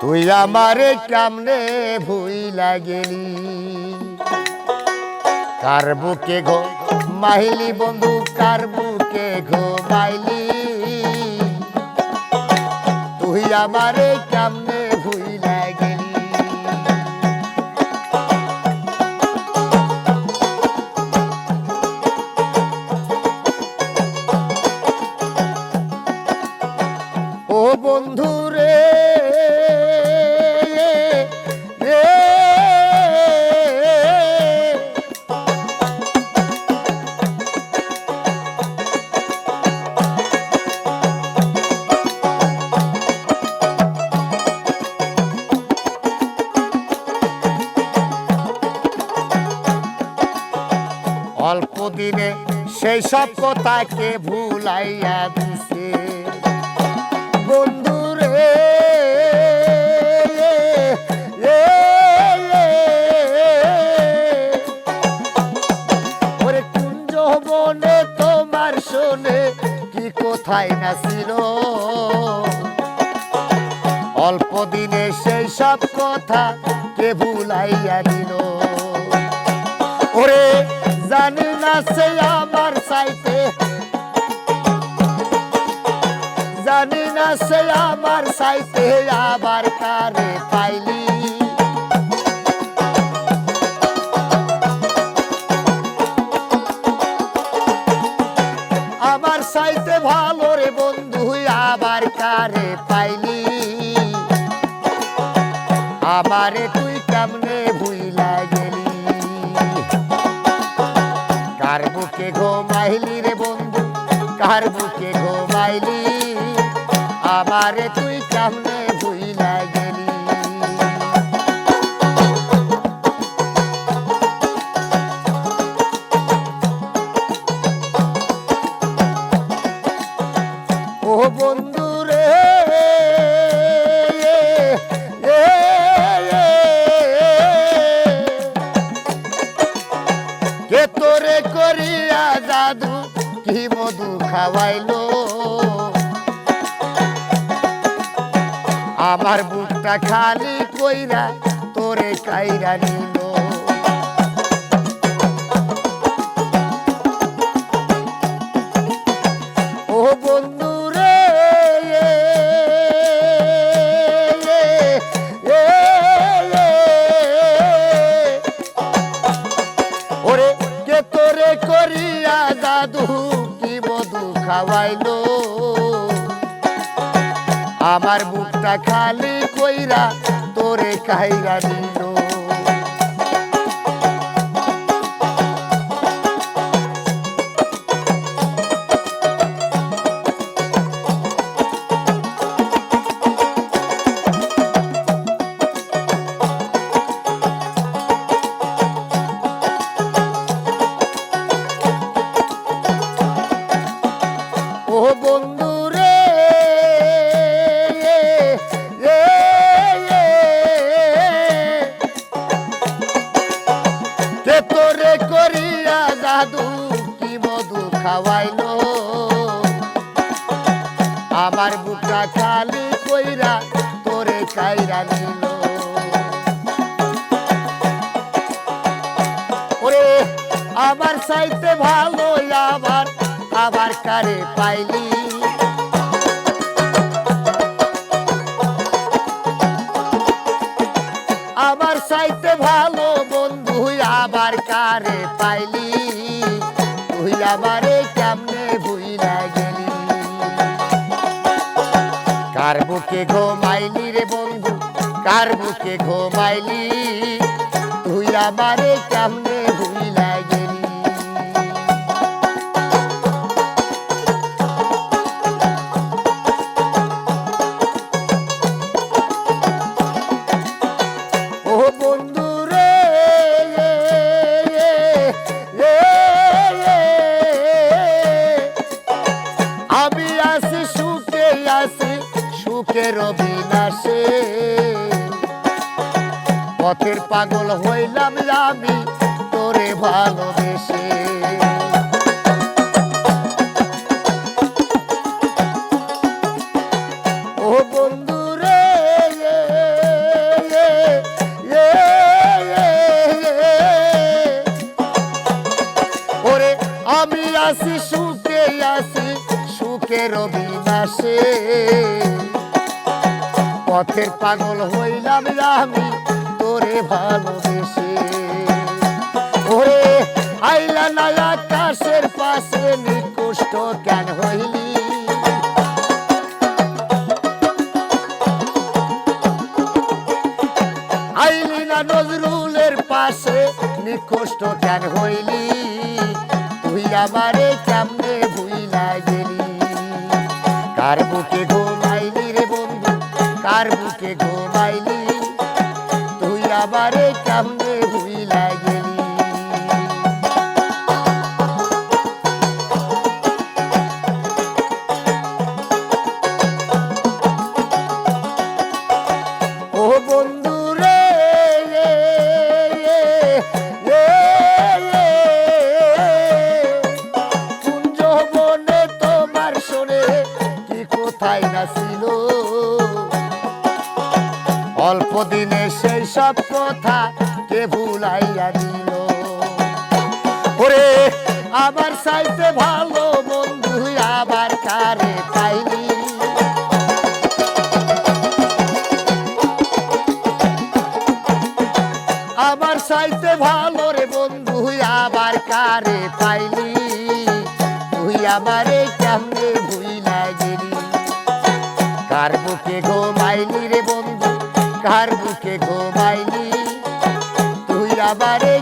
তুই আমারে কেমনে ভুই লাগেলি কার বুকে ঘো মাহিলি বন্ধু, কার বুকে ঘো মাইলি? তুই আমারে কেমনে অল্প দিনে সেই সব কথাকে ভুলাইয়া দিছে। তোমার শোনে কি অল্প দিনে সেই সব কথা কে ভুলাইয়া দিল। ওরে জানি না সে আমার সাইতে। জানি না সে আমার সাইতে আবার কারে পাইলি? আমার সাইতে ভালো রে বন্ধু, আবার কারে পাইলি? আমারে তুই বুকে ঘুমাইলি রে বন্ধু? কার বুকে ঘুমাইলি? আমারে তুই আমার বুকটা খালি কইরা তোরে কাইরা নিল। ও বন্ধু রে ওরে তোরে করিয়া দাদু কি মধু খাওয়াইলো? আমার বুকটা খালি কইরা তোরে কাইরা নিল খাওয়াইলো। আমার বুকটা খালি কইরা তোরে কাইরা নিল। ওরে, আমার সাইতে ভালো আবার আবার কারে পাইলি? আমার সাইতে ভালো বন্ধু আবার কারে পাইলি? আমারে কেমনে ভুইলা গেলি? কার বুকে ঘুমাইলি রে বন্ধু? কার বুকে ঘুমাইলি? কেমনে পথের পাগল হইলাম আমি তোরে ভালোবেসে। আমি আসি সুখে পথের পাগল হইলাম আমি ভালোবেসে। ওরে, আইলা আকাশের পাশে নিকুষ্ট কেন হইলি। আইলি না নজরুলের পাশে নিকুষ্ট কেন হইলি। তুই আমারে কেমনে ভুইলা গেলি? কার বুকে ঘুমাইলি রে বন্ধু, কার বুকে ঘুমাইলি? কোথায় না ছিল অল্প দিনে সেই সব কথা কে ভুলাইয়া দিল। ওরে আবার চাইতে ভালো বন্ধু আবার কারে পাইনি আমার চাইতে ভালো রে বন্ধু, আবার কারে পাইলি? তুই আমারে কার বুকে ঘুমাইলি রে বন্ধু? কার বুকে ঘুমাইলি তুই আমারে